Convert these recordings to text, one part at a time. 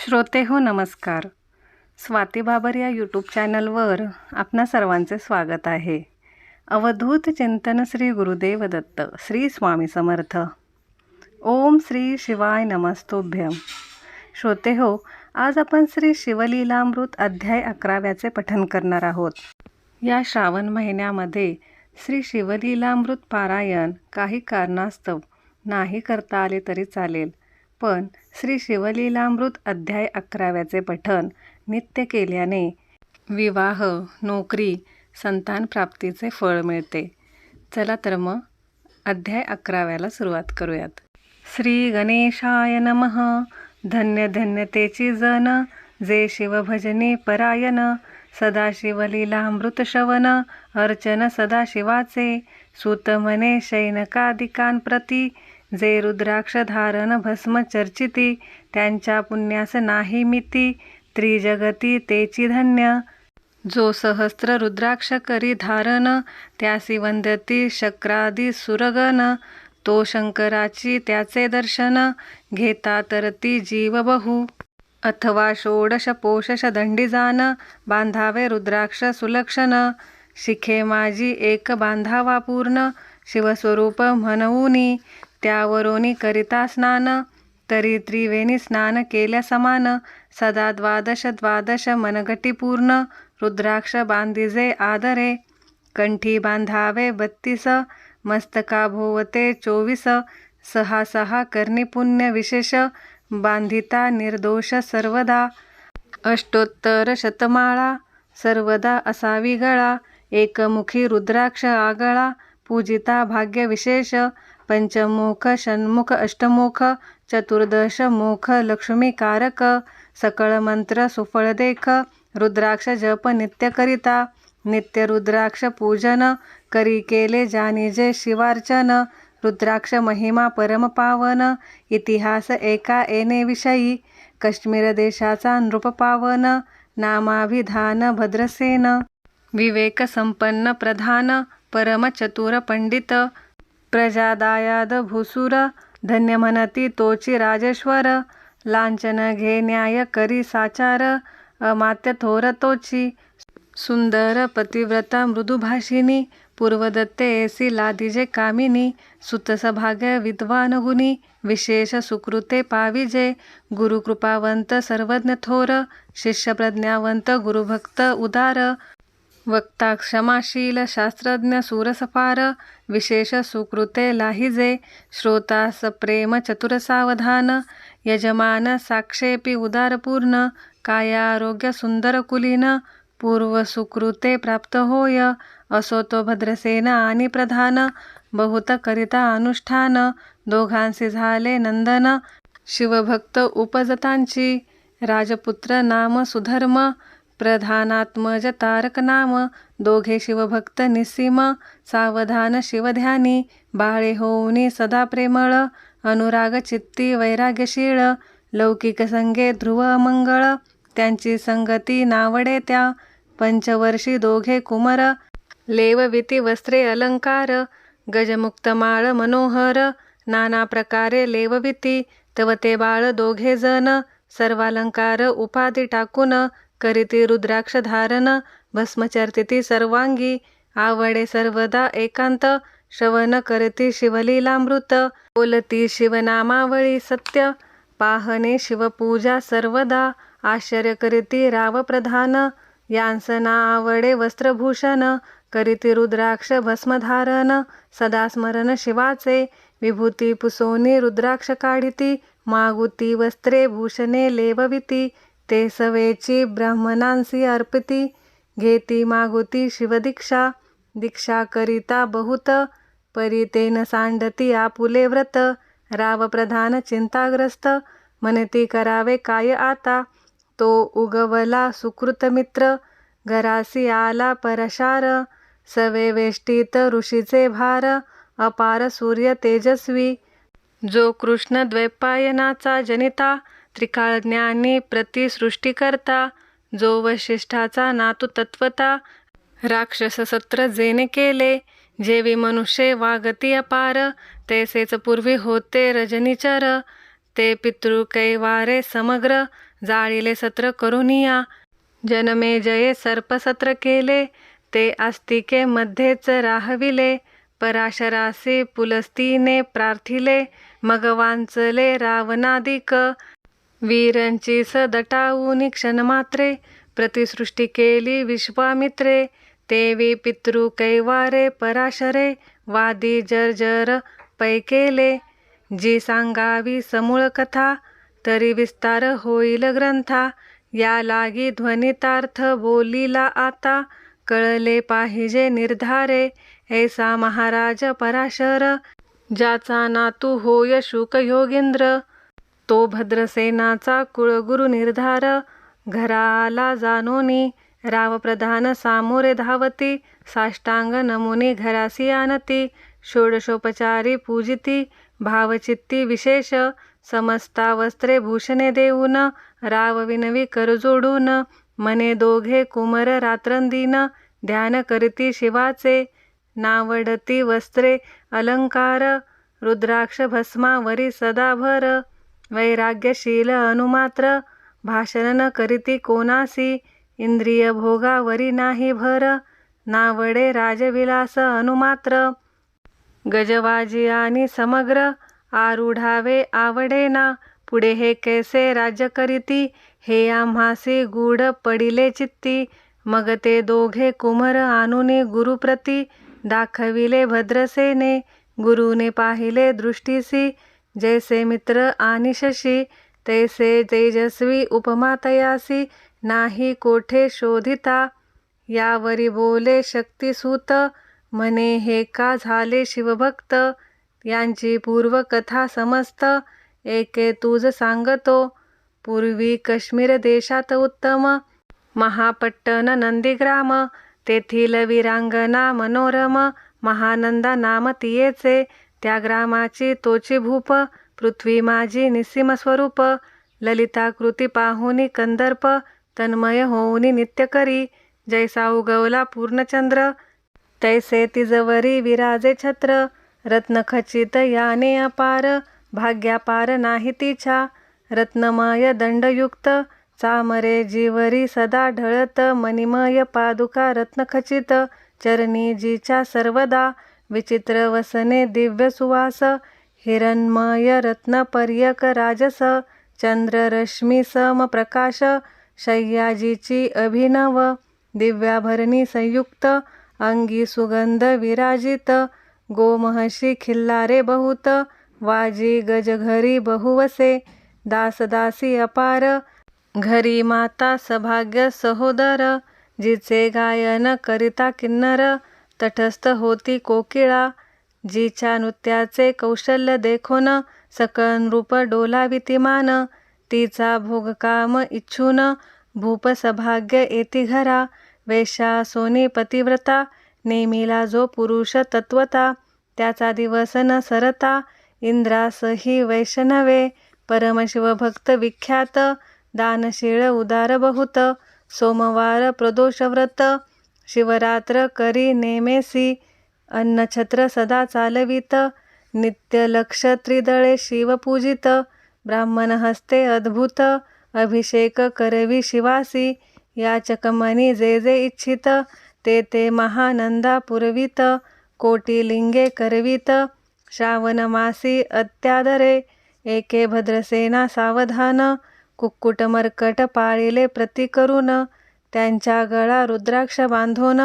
श्रोते हो नमस्कार. स्वाती बाबर या यूट्यूब चॅनलवर आपणा सर्वांचे स्वागत आहे. अवधूत चिंतन श्री गुरुदेव दत्त श्री स्वामी समर्थ. ओम श्री शिवाय नमस्तोभ्यम. श्रोते हो आज आपण श्री शिवलीलामृत अध्याय अकराव्याचे पठन करणार आहोत. या श्रावण महिन्यामध्ये श्री शिवलीलामृत पारायण काही कारणास्तव नाही करता आले तरी चालेल. पण श्री शिवलीलामृत अध्याय अकराव्याचे पठण नित्य केल्याने विवाह नोकरी संतान प्राप्तीचे फळ मिळते. चला तर मग अध्याय अकराव्याला सुरुवात करूयात. श्री गणेशाय नमः. धन्य धन्यतेची जन. जे शिवभजने परायण. सदाशिवलीलामृत श्रवण. अर्चन सदाशिवाचे सुतमने शैनकादिकान प्रती जे रुद्राक्ष धारण भस्म चर्चिती त्यांच्या पुण्यास नाही मिती त्रिजगती तेची धन्य जो सहस्त्र रुद्राक्ष करी धारण त्यासी वंदती शक्रादी सुरगण. तो शंकराची त्याचे दर्शन घेता तरती जीव बहु अथवा षोडश पोषश दंडीजान बांधावे रुद्राक्ष सुलक्षण. शिखे माझी एक बांधावा पूर्ण. शिवस्वरूप म्हणवूनी त्यावरोनी करिता स्नान. तरी त्रिवेणी स्नान केल्या समान. सदा द्वादश द्वादश मनगटी पूर्ण. रुद्राक्ष बांधिजे आदरे. कंठी बांधावे बत्तीस. मस्तका भोवते चोवीस. सहा सहा कर्णी पुण्य विशेष. बांधिता निर्दोष सर्वदा. अष्टोत्तर शतमाळा सर्वदा असावी गळा. एकमुखी रुद्राक्ष आगळा पूजिता भाग्यविशेष पंचमुख षण्मुख अष्टमुख चतुर्दश मुख लक्ष्मीकारक सकळ मंत्र सुफळ देख रुद्राक्ष जप नित्य करिता नित्य रुद्राक्ष पूजन करी केले जानिजे शिवार्चन रुद्राक्ष महिमा परम पावन इतिहास एका एने विषयी काश्मीर देशाचा नृप पावन नामाभिधान भद्रसेन विवेकसंपन्न प्रधान परमचतुर पंडित प्रजादायाद भुसुर धन्य म्हणती तोची राजेश्वर लांछन घे न्याय करी साचार अमात्य थोर तोची सुंदर पतिव्रता मृदुभाषिनी पूर्वदत्ते एसी लादिजे कामिनी सुतसभाग्य विद्वान गुणी विशेष सुकृते पाविजे गुरुकृपावंत सर्वज्ञ थोर शिष्यप्रज्ञावंत गुरुभक्त उदार वक्ता क्षमाशील शास्त्रज्ञ सूरसफार विशेष सुकृते लाहिजे श्रोता सप्रेम चतुरसावधान यजमान साक्षेपी उदारपूर्ण कायारोग्य सुंदरकुलीन पूर्वसुकृते पूर्व सुकृते प्राप्त होय असो तो भद्रसेन आणि प्रधान बहुत करिता अनुष्ठान दोघांसी झाले नंदन शिवभक्त उपजतांची राजपुत्र नाम सुधर्म प्रधानात्मज तारकनाम दोघे शिवभक्त निस्सीम सावधान शिवध्यानी। बाळे होऊनी सदा प्रेमळ। अनुराग चित्ती वैराग्यशीळ। लौकिक संगे ध्रुव मंगळ। त्यांची संगती नावडे त्या। पंचवर्षी दोघे कुमर। लेवविती वस्त्रे अलंकार। गजमुक्तमाळ मनोहर। नाना प्रकारे लेवविती तव ते बाळ दोघे जण सर्वालंकार उपाधी टाकून। करीती रुद्राक्ष धारण भस्मचर्तिती सर्वांगी आवडे सर्वदा एकांत श्रवण करती शिवलीलामृत बोलती शिवनामावळी सत्य पाहणे शिवपूजा सर्वदा आश्चर्य करीती राव प्रधान यांसना आवडे वस्त्रभूषण करीती रुद्राक्ष भस्मधारण सदा स्मरण शिवाचे विभूती पुसोनी रुद्राक्ष काढिती मागुती वस्त्रे भूषणे लेवविती ते सवेची ब्राह्मणांसी अर्पिती घेती मागुती शिवदीक्षा दीक्षा करिता बहुत परितेन सांडती आपुले व्रत राव प्रधान चिंताग्रस्त म्हणती करावे काय आता? तो उगवला सुकृत मित्र घरासी आला परशार सवे वेष्टीत ऋषीचे भार अपार सूर्य तेजस्वी जो कृष्ण द्वैपायनाचा जनिता त्रिकाळज्ञानी प्रतिसृष्टीकर्ता जो वशिष्ठाचा नातू तत्वता राक्षस सत्र जेने केले जेवी मनुष्य वागती अपार तैसेच पूर्वी होते रजनीचर ते पितृ कैवारे समग्र जाळीले सत्र करुनिया जनमे जये सर्पसत्र केले ते आस्तिके मध्येच राहविले पराशरासी पुलस्तीने प्रार्थिले मग वांचले रावणादिक वीरंची सदटाऊनी क्षणमात्रे प्रतिसृष्टी केली विश्वामित्रे तेवी पितृ कैवारे पराशरे वादी जर्जर पै केले जी सांगावी समूळ कथा तरी विस्तार होईल ग्रंथा या लागी ध्वनितार्थ बोलीला आता कळले पाहिजे निर्धारे ऐसा महाराज पराशर ज्याचा नातू होय शुक योगिंद्र तो भद्रसेनाचा कुळगुरु निर्धार घराला जानोनी राव प्रधान सामोरे धावती साष्टांग नमुनी घरासी आणती षोडशोपचारी पूजिती भावचित्ती विशेष समस्ता वस्त्रे भूषणे देऊन राव विनवी मने दोघे कुमर रात्रंदीन ध्यान करती शिवाचे नावडती वस्त्रे अलंकार रुद्राक्ष भस्मावरी सदाभर वैराग्यशील अनुमात्र भाषण न करीती कोणासी इंद्रिय भोगावरी नाही भर नावडे राजविलास अनुमात्र. गजवाजी आणि समग्र आरुढावे आवडे ना पुढे हे कैसे राज्य करीती हे आम्हासी गूढ पडिले चित्ती मग ते दोघे कुमर आणुनी गुरुप्रती दाखविले भद्रसेने गुरुने पाहिले दृष्टीसी जैसे मित्र आणि शशी तैसे तेजस्वी उपमा तयासी नाही कोठे शोधिता यावरी बोले शक्तिसूत म्हणे हे का झाले शिवभक्त यांची पूर्वकथा समस्त एके तुझ सांगतो पूर्वी काश्मीर देशात उत्तम महापट्टण नंदीग्राम तेथील वीरांगना मनोरम महानंदा नाम तियेचे त्या ग्रामाची तोचे भूप पृथ्वी माझी निसीम स्वरूप ललिताकृती पाहुनी कंदर्प तन्मय होऊनी नित्य करी जैसा उगवला पूर्णचंद्र तैसे तिजवरी विराजे छत्र रत्नखचित याने अपार भाग्यापार नाही तिच्या रत्नमय दंडयुक्त चामरे जीवरी सदा ढळत मणिमय पादुका रत्नखचित चरणी जीच्या सर्वदा विचित्र वसने दिव्य सुवास हिरण्मय रत्नपर्यक राजस चंद्ररश्मी सम प्रकाश शय्याजीची अभिनव दिव्याभरणी संयुक्त अंगी सुगंध विराजित गोमहशी खिल्लारे बहुत वाजी गजघरी बहुवसे दासदासी अपार घरी माता सभाग्य सहोदर जिचे गायन करिता किन्नर तटस्थ होती कोकिळा जिच्या नृत्याचे कौशल्य देखोन सकन रूप डोलावितिमान तिचा भोगकाम इच्छून भूपसभाग्य येती घरा वेशा सोनी पतिव्रता नेमिला जो पुरुष तत्वता त्याचा दिवस न सरता इंद्रासही वैष्णवे परमशिवभक्त विख्यात दानशीळ उदार बहुत सोमवार प्रदोषव्रत शिवरात्र करी नेमेसी अन्नछत्र सदा चालवित. नित्य लक्ष त्रिदळे शिवपूजित ब्राह्मण हस्ते अद्भुत. अभिषेक करवी शिवासी. याचकमनी जे जे इच्छित. ते ते महानंदा पुरवित. कोटिलिंगे करवित. श्रावणमासी अत्यादरे. एके भद्रसेना सावधान. कुक्कुटमर्कट पाळिले प्रतिकरुन त्यांच्या गळा रुद्राक्ष बांधून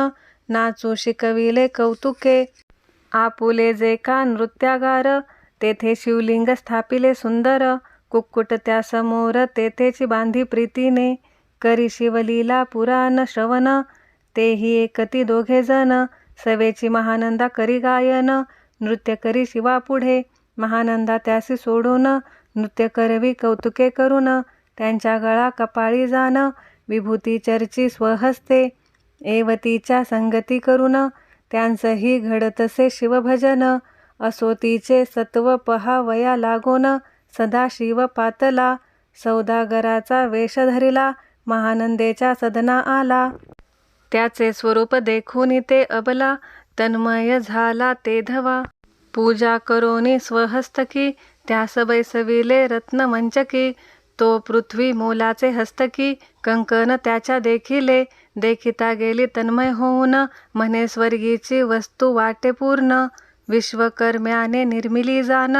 नाचू शिकविले कौतुके. आपुले जे का नृत्यागार तेथे शिवलिंग स्थापिले सुंदर. कुक्कुट त्यासमोर तेथेची बांधी प्रीतीने. करी शिवलीला पुराण श्रवण तेही एकती दोघे जण. सवेची महानंदा करी गायन नृत्य करी शिवापुढे. महानंदा त्यासी सोडून नृत्य करवी कौतुके करून. त्यांच्या गळा कपाळी जाण विभूतीचर्ची स्वहस्ते एवतीच्या संगती करून त्यांचंही घडतसे शिवभजन असो तिचे सत्व पहावया लागून सदा शिव पातला सौदागराचा वेश धरिला महानंदेच्या सदना आला. त्याचे स्वरूप देखून ते अबला तन्मय झाला ते धवा. पूजा करोनी स्वहस्तकी त्यास बैसविले रत्नमंचकी तो पृथ्वी मोलाचे हस्तकी कंकण त्याच्या देखिले देखिता गेली तन्मय होऊन म्हणे स्वर्गीची वस्तू वाटे पूर्ण विश्वकर्म्याने निर्मिली जाण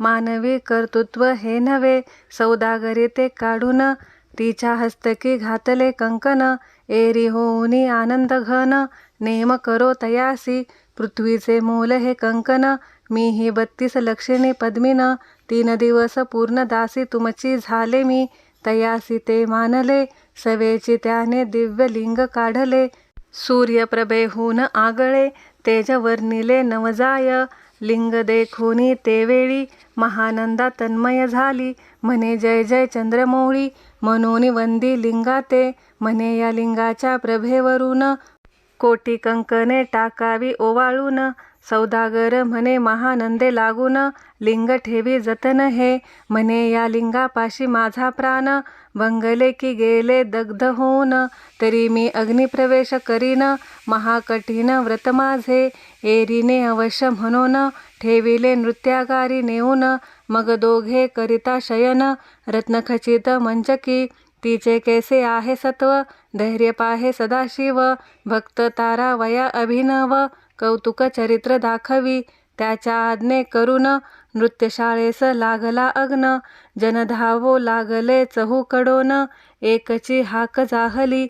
मानवी कर्तृत्व हे नव्हे सौदागरी ते काढून तिच्या हस्तकी घातले कंकण एरी होऊनी आनंद घन नेम करो तयासी पृथ्वीचे मोल हे कंकण मी ही बत्तीस लक्षणी पद्मीन तीन दिवस पूर्ण दासी तुमची झाले मी. तयासी ते मानले सवेची त्याने दिव्य लिंग काढले. सूर्यप्रभेहून आगळे तेज वर्णिले नवजाय. लिंग देखुनी तेवेळी महानंदा तन्मय झाली. म्हणे जय जय चंद्रमौळी. म्हणून वंदी लिंगा ते म्हणे या लिंगाच्या प्रभेवरून कोटी कंकणे टाकावी ओवाळून. सौदागर म्हणे महानंदे लागून लिंग ठेवी जतन हे. म्हणे या लिंगापाशी माझा प्राण. भंगले की गेले दग्ध होऊन. तरी मी अग्निप्रवेश करीन. महाकठीण व्रत माझे. एरीने अवश्य म्हणून ठेविले नृत्यागारी नेऊन. मग दोघे करिता शयन. रत्नखचित मंचकी तिचे कैसे आहे सत्व? धैर्य पाहे सदाशिव. भक्त तारा वया अभिनव. कौतुक चरित्र दाखवी. त्याच्या आज्ञे करून नृत्यशाळेस लागला अग्न. जनधावो लागले चहूकडोन. एकची हाक जाहली.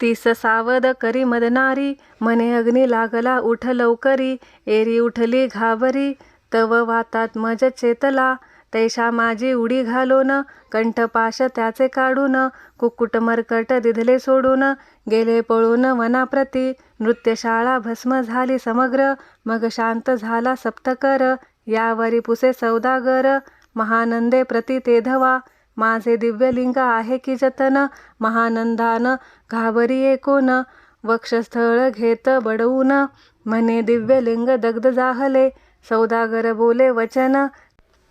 तीस सावध करी मदनारी. मने अग्नी लागला उठ लवकरी. एरी उठली घाबरी. तव वातात मज चेतला. तैशा माझी उडी घालून कंठपाश त्याचे काढून कुक्कुट मरकट दिधले सोडून गेले पळून वनाप्रती. नृत्यशाळा भस्म झाली समग्र मग शांत झाला सप्तकर. यावरी पुसे सौदागर महानंदे प्रति तेधवा. माझे दिव्यलिंग आहे की जतन महानंदान घाबरी एकोन वक्षस्थळ घेत बडवून म्हणे दिव्यलिंग दग्ध जाहले. सौदागर बोले वचन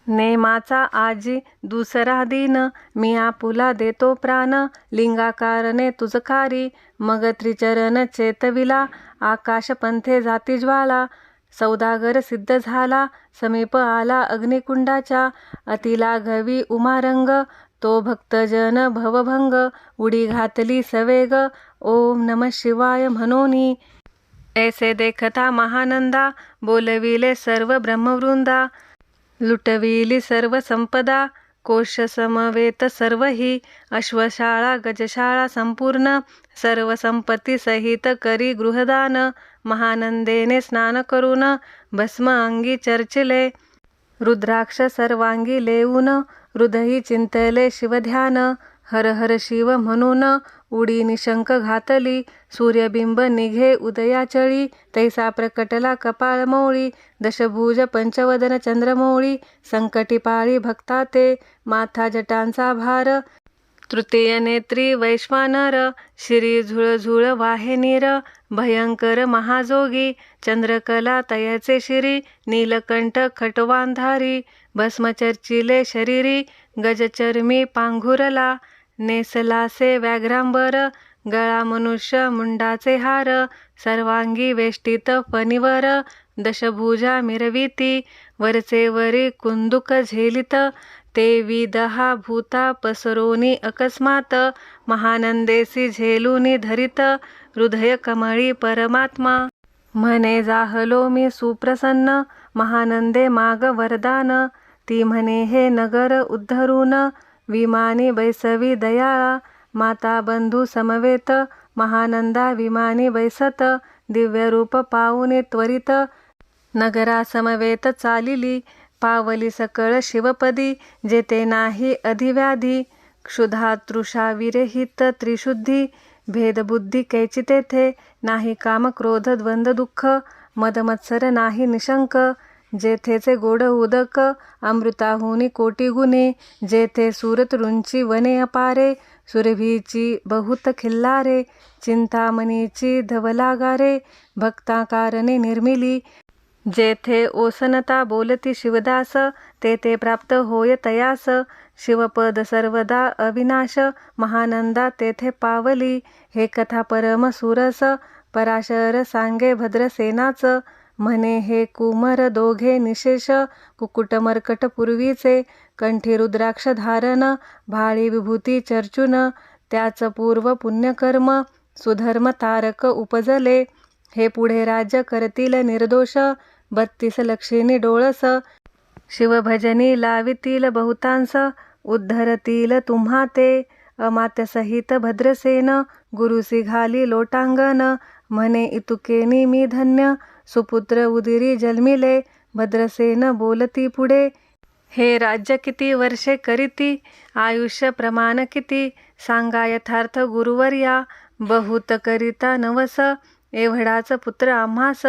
नेमाचा आजी दुसरा दिन मी आपुला देतो प्राण. लिंगाकारणे तुझकारी मग त्रिचरण चेतविला. आकाश पंथे जाती ज्वाला सौदागर सिद्ध झाला. समीप आला अग्निकुंडाच्या अतिला घवी उमारंग. तो भक्तजन भवभंग उडी घातली सवेग. ओम नम शिवाय म्हणोनी. ऐसे देखता महानंदा बोलविले सर्व ब्रह्मवृंदा. लुटविली सर्व संपदा कोश समवेत सर्वही अश्वशाळा गजशाळा संपूर्ण सर्व संपत्ती सहित करी गृहदान महानंदेने स्नान करून भस्म अंगी चर्चिले रुद्राक्ष सर्वांगी लेऊन हृदयी चिंतले शिवध्यान हर हर शिव म्हणून उडी निशंक घातली सूर्यबिंब निघे उदयाचळी तैसा प्रकटला कपाळमौळी दशभुज पंचवदन चंद्रमौळी संकटी पाळी भक्ता ते माथा जटांचा भार तृतीय नेत्री वैश्वानर श्री झुळझुळ वाहिनीर भयंकर महाजोगी चंद्रकला तयाचे शिरी नीलकंठ खटवांधारी भस्मचर्चिले शरीरी गजचर्मी पांघुरला नेसलासे व्याघ्रांबर गळा मनुष्य मुंडाचे हार सर्वांगी वेष्टित फणीवर दशभुजा मिरविती वरचे वरी कुंदुक झेलित ते दहा भूता पसरोनी अकस्मात महानंदेसी झेलुनी धरित हृदय कमळी परमात्मा. म्हणे जाहलो मी सुप्रसन्न महानंदे माग वरदान ती म्हणे हे नगर उद्धरून विमानी बैसवी दयाळा माता बंधू समवेत महानंदा विमानी बैसत दिव्यरूप पाऊने त्वरित. नगरा समवेत चालिली पावली सकळ शिवपदी जेते नाही अधिव्याधी. क्षुधा तृषा विरहित त्रिशुद्धी भेदबुद्धी कैची तेथे नाही काम क्रोध द्वंद दुःख मदमत्सर नाही निशंक. जेथेचे गोड उदक अमृताहुनी कोटी गुणे जेथे रुंची वने अपारे सुरभीची बहुत खिल्लारे चिंतामणीची धवलागारे भक्ताकारणे निर्मिली। जेथे ओसनता बोलती शिवदास तेथे प्राप्त होय तयास शिवपद सर्वदा अविनाश महानंदा तेथे पावली। हे कथा परम सुरस पराशर सांगे भद्रसेनाच म्हणे हे कुमर दोघे निशेष कुकुट मर्कट पूर्वीचे. कंठी रुद्राक्ष धारण भाळी विभूती चर्चून. त्याच पूर्व पुण्यकर्म सुधर्म तारक उपजले. हे पुढे राज्य करतील निर्दोष बत्तीस लक्षिणी डोळस. शिवभजनी लावितील बहुतांस उद्धरतील तुम्हा ते अमात्यसहित भद्रसेन गुरुसी घाली लोटांगण. म्हणे इतुकेनी मी धन्य सुपुत्र उदिरी जन्मिले भद्रसेन बोलती पुढे. हे राज्य किती वर्षे करीती आयुष्य प्रमाण किती? सांगा यथार्थ गुरुवर्या बहुत करिता नवस एवढाच पुत्र आम्हास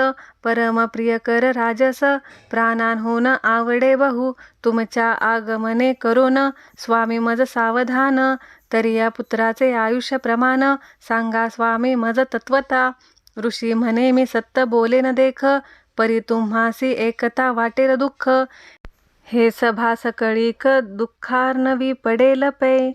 परम प्रियकर राजस. प्राणांहून आवडे बहु तुमच्या आगमने करोन स्वामी मज सावधान तरी या पुत्राचे आयुष्य प्रमाण. सांगा स्वामी मज तत्वता. ऋषी म्हणे मी सत्य बोले न देख परी तुम्हासी एकता वाटेल दुःख. हे सभा सकळीक दुःखार्नवी पडेल पै.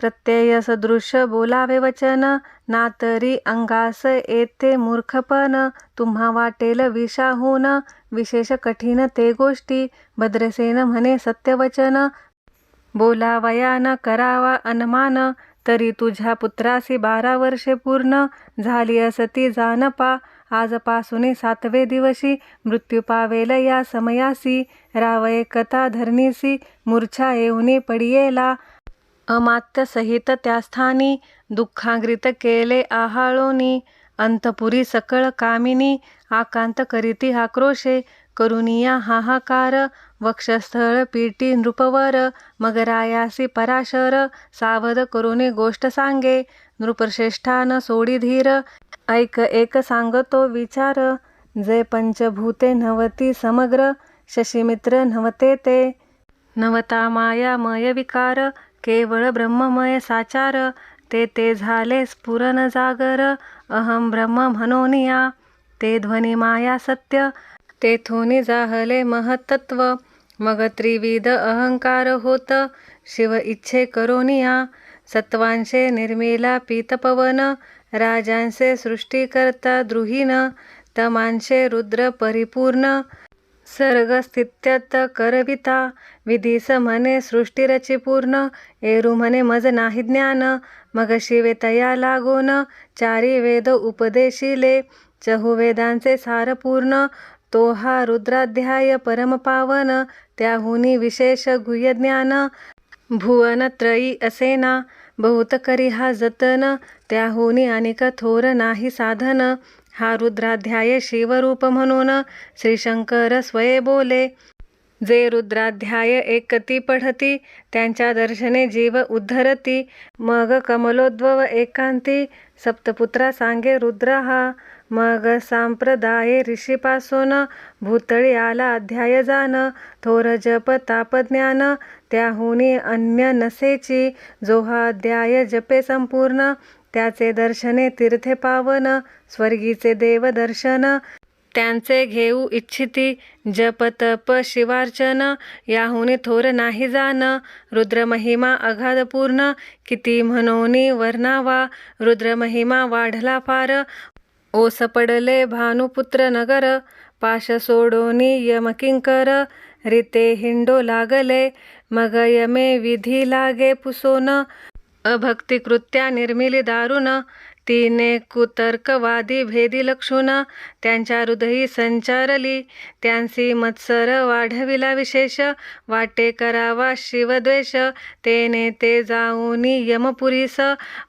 प्रत्यय सदृश बोलावे वचन ना तरी अंगास येते मूर्खपण. तुम्हा वाटेल विषाहून विशेष कठीण ते गोष्टी. भद्रसेन म्हणे सत्यवचन बोलावया न करावा अनमान. तरी तुझ्या पुत्रासी बारा वर्षे पूर्ण झाली असती जानपा आजपासून सातवे दिवशी मृत्यू पावेल या समयासी. रावय कथा धरणीसी मूर्छा येऊनी पडियेला. अमात्य सहित त्या स्थानी दुःखाग्रित केले आहाळोनी. अंतपुरी सकळ कामिनी आकांत करीती आक्रोशे करुनिया हाहाकार वक्षस्थळ पीटी नृपवर मगरायासी पराशर सावध करुणे गोष्ट सांगे नृपश्रेष्ठान सोडी धीर ऐक एक सांगतो विचार जे पंचभूते नवती समग्र शशिमित्र नवते ते. नवता मायामय विकार केवळ ब्रह्ममय साचार ते ते झाले स्फुरण जागर अहम ब्रह्म म्हणोनिया ते ध्वनी माया सत्य तेथून जाहले महतत्व मग त्रिविध अहंकार होत शिव इच्छे करोनिया सत्वांशे निर्मिला पीतपवन राजांचे सृष्टीकर्ता द्रुहीन तमांशे रुद्र परिपूर्ण सर्ग स्थित्यत करविता विधीस म्हणे सृष्टीरची पूर्ण एरू म्हणे मज नाही ज्ञान मग शिवे तया लागोन चारी वेद उपदेशिले चहुवेदांचे सार पूर्ण तो हा रुद्राध्याय परमपावन त्याहुनी विशेष गुयज्ञान भुवनत्रयी असेना बहुत करी हा जतन त्याहुनी अनेक थोर नाही साधन. हा रुद्राध्याय शिवरूप म्हणून श्रीशंकर स्वये बोले. जे रुद्राध्याय एकती पढती त्यांच्या दर्शने जीव उद्धरती. मग कमलोद्भव एकांती सप्तपुत्रा सांगे रुद्र हा मग सांप्रदाय ऋषीपासून भूतळी आला अध्याय जान थोर जप तापज्ञान त्याहुनी अन्य नसेची जो हा अध्याय जपे संपूर्ण त्याचे दर्शने तीर्थे पावन स्वर्गीचे देव दर्शन त्यांचे घेऊ इच्छिती जप तप शिवार्चन याहुनी थोर नाही जान रुद्रमहिमा अगाध किती म्हणोनी वर्णावा रुद्रमहिमा वाढला फार ओस पडले भानुपुत्र नगर पाश सोडोनी यमकिंकर रिते हिंडो लागले मग यमे विधी लागे पुसोन अभक्तिकृत्या निर्मिली दारुण तिने कुतर्कवादी भेदी लक्षुण त्यांच्या हृदयी संचारली. त्यांसी मत्सर वाढविला विशेष वाटे करावा शिवद्वेष. तेने ते जाऊनी यमपुरीस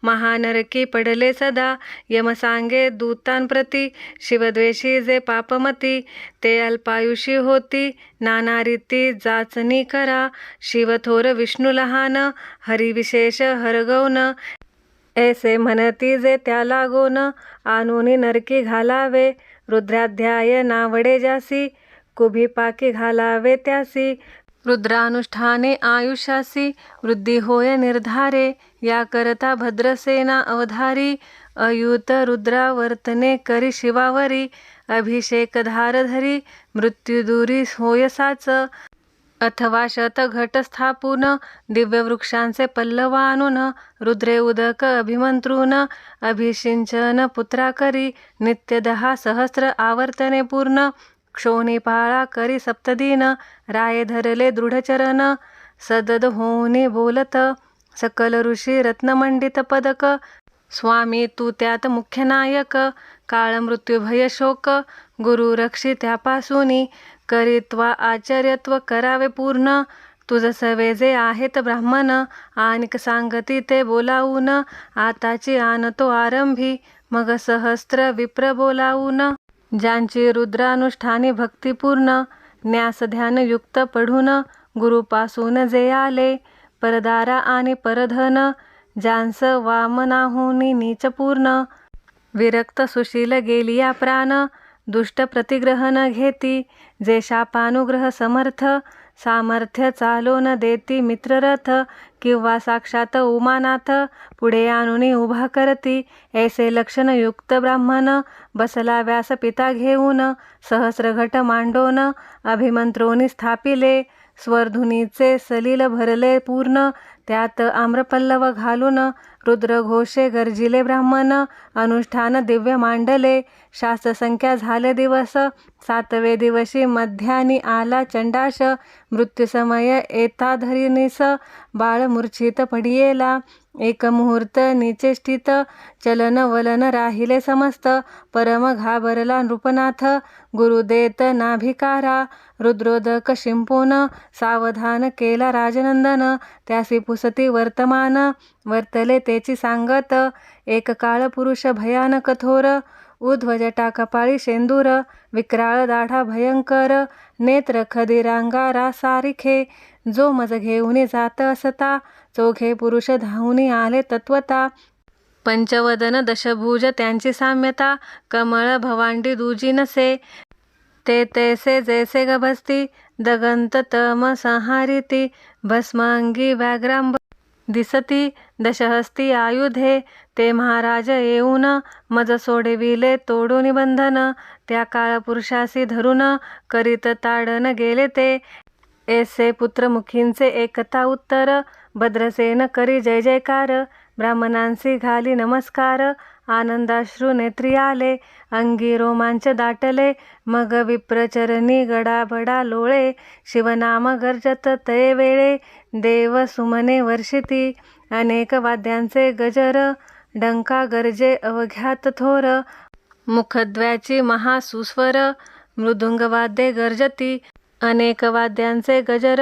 महानरकी पडले सदा. यम सांगे दूतांप्रती शिवद्वेषी जे पापमती ते अल्पायुषी होती. नाना रीती जाचणी करा. शिवथोर विष्णू लहान हरिविशेष हरगौन. ऐसे म्हणती जे त्या लागोन आणूनी नरकी घालावे. रुद्राध्याय नावडे जासी कुभिपाकी घालावे त्यासी. रुद्रानुष्ठाने आयुष्यासी वृद्धी होय निर्धारे. या करता भद्रसेना अवधारी अयुत रुद्रावर्तने करी शिवावरी. अभिषेक धारधरी मृत्युदुरी होय साच. अथवा शतघटस्थापून दिव्यवृक्षांचे पल्लव आणून रुद्रे उदक अभिमंत्रून अभिषिंचन पुत्रा करी नित्य दहा सहस्र आवर्तने पूर्ण क्षोणिपाळा करी सप्तदिन राय धरले दृढचरण सदद होऊनी बोलत सकल ऋषी रत्नमंडित पदक स्वामी तू त्यात मुख्य नायक काळ मृत्यू भय शोक गुरु रक्षी त्यापासूनी करित्वा आचार्यत्व करावे पूर्ण. तुझ सवे जे आहेत ब्राह्मण आणिक सांगती ते बोलावून. आताची आणतो आरंभी मग सहस्त्र विप्र बोलावून. ज्यांची रुद्रानुष्ठानी भक्तिपूर्ण न्यास ध्यान युक्त पढून गुरुपासून जे आले परदारा आणि परधन ज्यांस वामनाहुनी नीचपूर्ण. विरक्त सुशील गेलिया प्राण दुष्ट प्रतिग्रह न घेती जे शापानुग्रह समर्थ सामर्थ्य चालो न देती मित्ररथ किंवा साक्षात उमानाथ पुढे आणून उभा करती ऐसे लक्षण युक्त ब्राह्मण बसला व्यासपिता घेऊन सहस्रघट मांडोन अभिमंत्रोनी स्थापिले स्वरधुनीचे सलील भरले पूर्ण त्यात आम्रपल्लव घालून रुद्रघोषे गर्जिले ब्राह्मण अनुष्ठान दिव्य मांडले. शास्त्रसंख्या झाले दिवस सातवे दिवशी मध्यानी आला चंडाश मृत्यूसमय एताधरिनीस बाळ मूर्छित पडियेला. एक मुहूर्त निचेष्टित चलन वलन राहिले समस्त. परम घाबरला नृपनाथ गुरुदेत नाभिकारा. रुद्रोदक शिंपोन सावधान केला राजनंदन. त्यासी पुसती वर्तमान वर्तले तेची सांगत. एक काळ पुरुष भयानक थोर उध्वजटा कपाळी शेंदूर. विक्राळ दाढा भयंकर नेत्र खदिरांगारा सारिखे. जो मज घेऊन जात असता चोखे पुरुष धावूनी आले तत्वता. पंचवदन दशभुज त्यांची साम्यता कमळ भवांडी दुजी नसे. ते तैसे जैसे गभस्ती दगंत तम संहारिती भस्मांगी व्याघ्रांब. दिसती दशहस्ती आयुधे ते महाराज येऊन मज सोडविले तोडून बंधन. त्या काळ पुरुषासी धरून करीत ताडन गेले ते ऐसे पुत्रमुखींचे एकता उत्तर। भद्रसेन करी जय जयकार। ब्राह्मणांसी घाली नमस्कार। आनंदाश्रू नेत्री आले अंगी रोमांच दाटले। मग विप्रचरणी गडाबडा लोळे। शिवनाम गर्जत तये वेळे। देव सुमने वर्षिती। अनेक वाद्यांचे गजर। डंका गरजे अवघ्यात थोर। मुखद्व्याची महासुस्वर मृदुंगवाद्ये गर्जती। अनेक वाद्यांचे गजर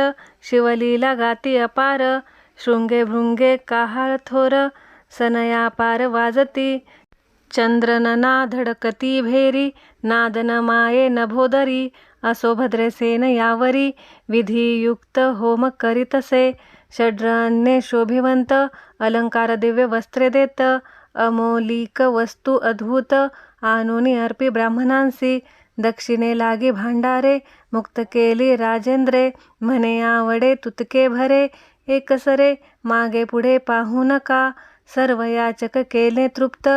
शिवलीला गाती अपार शृंगे भृंगे काहाळ थोर सनयापार वाजती. चंद्रनना धडकती भेरी नादन माये नभोदरी असो भद्रसेन यावरी विधियुक्त होम करीतसे. षड्रन्ये शोभिवंत अलंकार दिव्य वस्त्रे देत अमोलिक वस्तू अद्भुत आणूनी अर्पी ब्राह्मणांसी. दक्षिणे लागी भांडारे मुक्त केली राजेंद्रे म्हणे आवडे तुतके भरे एकसरे मागे पुढे पाहू नका सर्व याचक केले तृप्त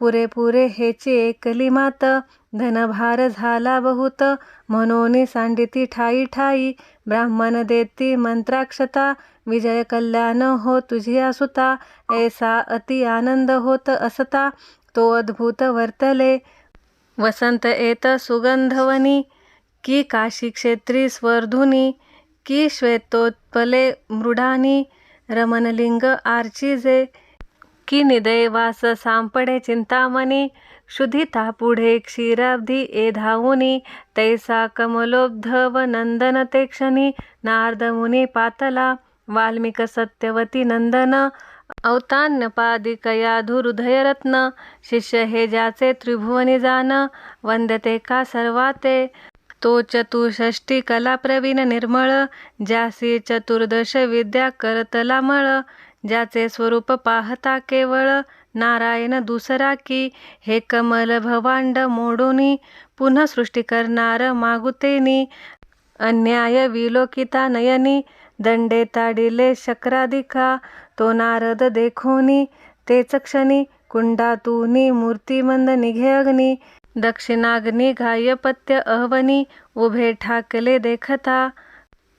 पुरेपुरे हेची एकली मात धनभार झाला बहुत म्हणून सांडिती ठाई ठाई ब्राह्मण देती मंत्राक्षता विजय कल्याण हो तुझी असुता ऐसा अति आनंद होत असता तो अद्भुत वर्तले वसंत येत सुगंधवनी की काशी क्षेत्री स्वर्धुनी की श्वेतोत्पले मृडानी रमणलिंग आर्चिजे की निदयवास सांपडे चिंतामणी क्षुधिता पुढे क्षीराब्धी ए धावुनी तैसा कमलोद्धव नंदन ते क्षणी नारदमुनी पातला वाल्मिक सत्यवती नंदन औतान्यपादिकया धुहृदयरत्न शिष्य हे ज्याचे त्रिभुवनी जान वंदते का सर्वाते? तो चतुष्षष्टी कला प्रवीण निर्मळ ज्यासी चतुर्दश विद्या करतला मळ ज्याचे स्वरूप पाहता केवळ नारायण दुसरा की हे कमल भवांड मोडोनी पुन्हा सृष्टी करणार मागुतेनी अन्याय विलोकिता नयनी दंडे ताडिले शक्राधिका तो नारद देखोनी तेच क्षणी कुंडातूनी मूर्तिमंद निघे अग्नी दक्षिणाग्नी घायपत्य अहवनी उभे ठाकले देखता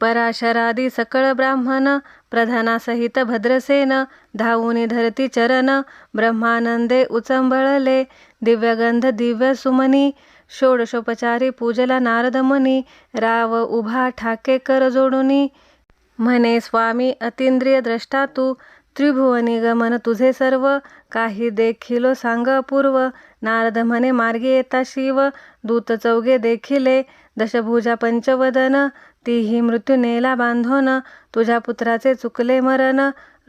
पराशरादी सकळ ब्राह्मण प्रधानासहित भद्रसेन धावूनी धरती चरण ब्रह्मानंदे उचंबळले दिव्यगंध दिव्य सुमनी षोडशोपचारी पूजला नारदमनी राव उभा ठाके कर जोडुनी म्हणे स्वामी अतिंद्रिय द्रष्टा तू त्रिभुवनी गमन तुझे सर्व काही देखिलो सांग अपूर्व नारद म्हणे मार्गी येता शिव दूत चौघे देखिले दशभुजा पंचवदन तीही मृत्यू नेला बांधोन तुझ्या पुत्राचे चुकले मरण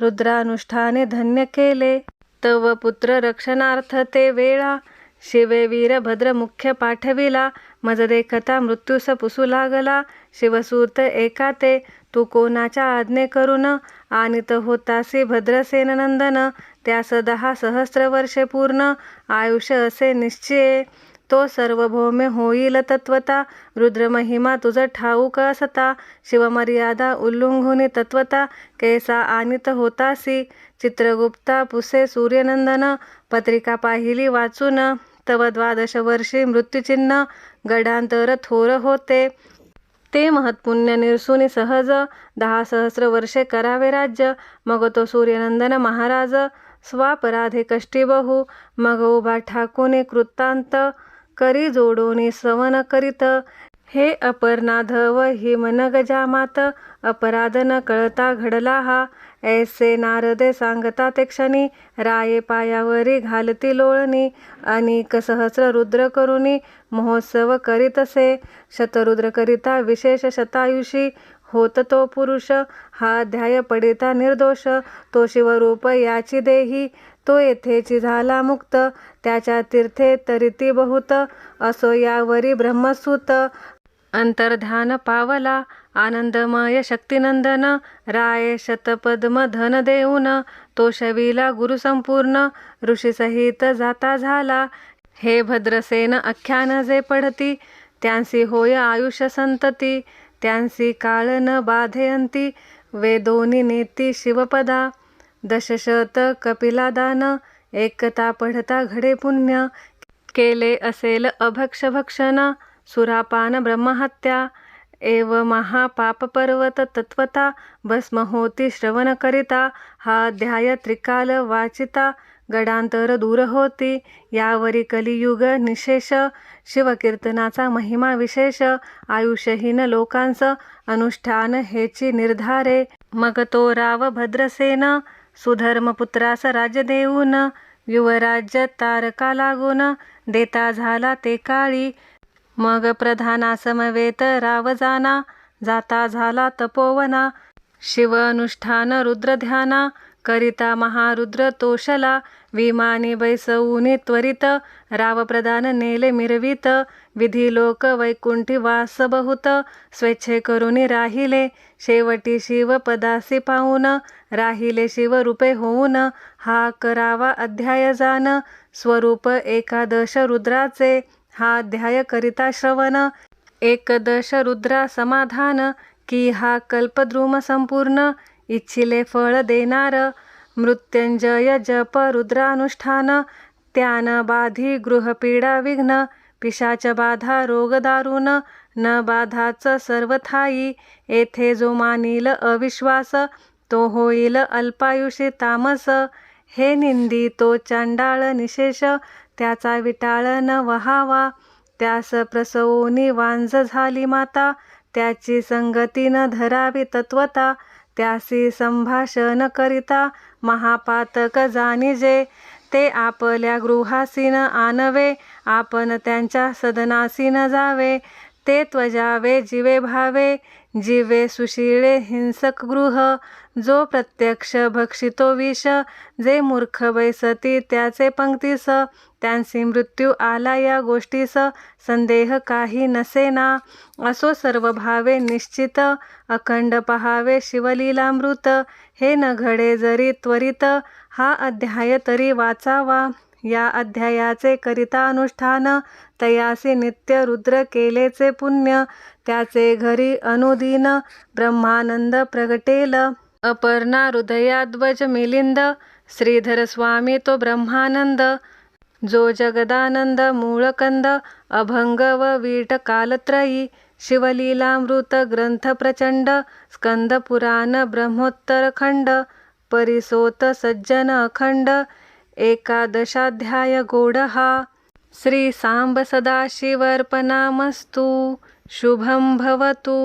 रुद्रानुष्ठाने धन्य केले तव पुत्र रक्षणार्थ ते वेळा शिवे वीरभद्र मुख्य पाठविला मज देखता मृत्यूस पुसू लागला शिवसूत एका ते तू कोणाच्या आज्ञे करून आणित होतासी भद्रसेन नंदन त्यास दहा सहस्र वर्षे पूर्ण आयुष्य असे निश्चये. तो सर्वभौमे होईल तत्वता. रुद्रमहिमा तुझं ठाऊक असता. शिवमर्यादा उल्लंघुनी तत्वता. कैसा आणित होतासी चित्रगुप्ता पुसे सूर्यनंदन. पत्रिका पाहिली वाचून. तव द्वादश वर्षी मृत्यूचिन्ह. गडांतर थोर होते. ते महत्पुण्य निरसुनी सहज दहा सहस्र वर्षे करावे राज्य. मग तो सूर्यनंदन महाराज स्वापराधे कष्टी बहु मग उभा ठाकुनी कृतांत करी जोडोनी सवन करीत. हे अपर्णाधव व जामात अपराध न कळता घडला हा. ऐसे नारदे सांगता ते क्षणी राये पायावरी घालती लोळणी अनेक सहस्र रुद्र करुणी महोत्सव करीतसे शतरुद्र करिता विशेष शतायुषी होत तो पुरुष हा अध्याय पडिता निर्दोष. तो शिवरूप याची देही तो येथेची झाला मुक्त. त्याच्या तीर्थे तरिती बहुत असो यावरी ब्रह्मसूत. अंतर्ध्यान पावला आनंदमय शक्तिनंदन राय शतपद्म धन देऊन तो गुरु गुरुसंपूर्ण ऋषीसहित जाता झाला हे भद्रसेन अख्यान जे पडती त्यांसी होय आयुष्य संतती त्यांसी काळ न बाधयंती वेदोनी नेती शिवपदा दशशत कपिलादान एकता पढता घडे पुण्य केले असेल अभक्ष भक्षण सुरापान ब्रह्महत्या एव महापापपर्वत तत्वता भस्म होती श्रवण करिता हा अध्याय त्रिकाल वाचिता गडांतर दूर होती यावरी कलियुग निशेष शिवकीर्तनाचा महिमा विशेष आयुष्यहीन लोकांस अनुष्ठान हेची निर्धारे मग तो राव भद्रसेन सुधर्मपुत्रास राज्य देऊन युवराज्य तारका लागून देता झाला ते काळी मग प्रधानासमवेत रावजाना राव जाना जाता झाला तपोवना शिव अनुष्ठान रुद्रध्याना करिता महारुद्र तोषला विमानी बैसवूनी त्वरित राव प्रधान नेले मिरवित विधी लोक वैकुंठी वास बहुत स्वेच्छे करुनी राहिले शेवटी शिव पदासी पाहून राहिले शिवरूपे होऊन हा करावा अध्याय जान स्वरूप एकादश रुद्राचे हा ध्याय करिता श्रवण एकदश रुद्रा समाधान की हा कल्पद्रुम संपूर्ण इच्छिले फळ देणार मृत्युंजय जप रुद्रानुष्ठान त्यान बाधी गृहपीडा विघ्न पिशाच बाधा रोग न बाधाच सर्वथाई येथे जो मानिल अविश्वास तो होईल अल्पायुषी तामस हे निंदी तो चांडाळ निशेष त्याचा विटाळ न वहावा त्यास प्रसवोनी वांझ झाली माता त्याची संगती न धरावी तत्वता त्यासी संभाषण करिता महापातक जाणीजे ते आपल्या गृहासीन आणवे आपण त्यांच्या सदनासीन जावे ते त्वजावे जीवे भावे जीवे सुशीळे हिंसक गृह जो प्रत्यक्ष भक्षितो विष जे मूर्ख बैसती त्याचे पंक्तीस त्यांसी मृत्यू आला या गोष्टीस संदेह काही नसेना. असो सर्व भावे निश्चित अखंड पहावे शिवलीलामृत हे न घडे जरी त्वरित हा अध्याय तरी वाचावा. या अध्यायाचे करिता अनुष्ठान तयासी नित्य रुद्र केलेचे पुण्य त्याचे घरी अनुदिन ब्रह्मानंद प्रगटेल. अपर्णा हृदयाध्वज मिलिंद श्रीधर स्वामी तो ब्रह्मानंद जो जगदानंद मूळकंद अभंग व वीट कालत्रयी शिवलीलामृत ग्रंथ प्रचंड स्कंद पुराण ब्रह्मोत्तर खंड परिसोत सज्जन अखंड एकादशाध्याय गोडहा श्री सांब सदाशिवर्पणामस्तु शुभं भवतु।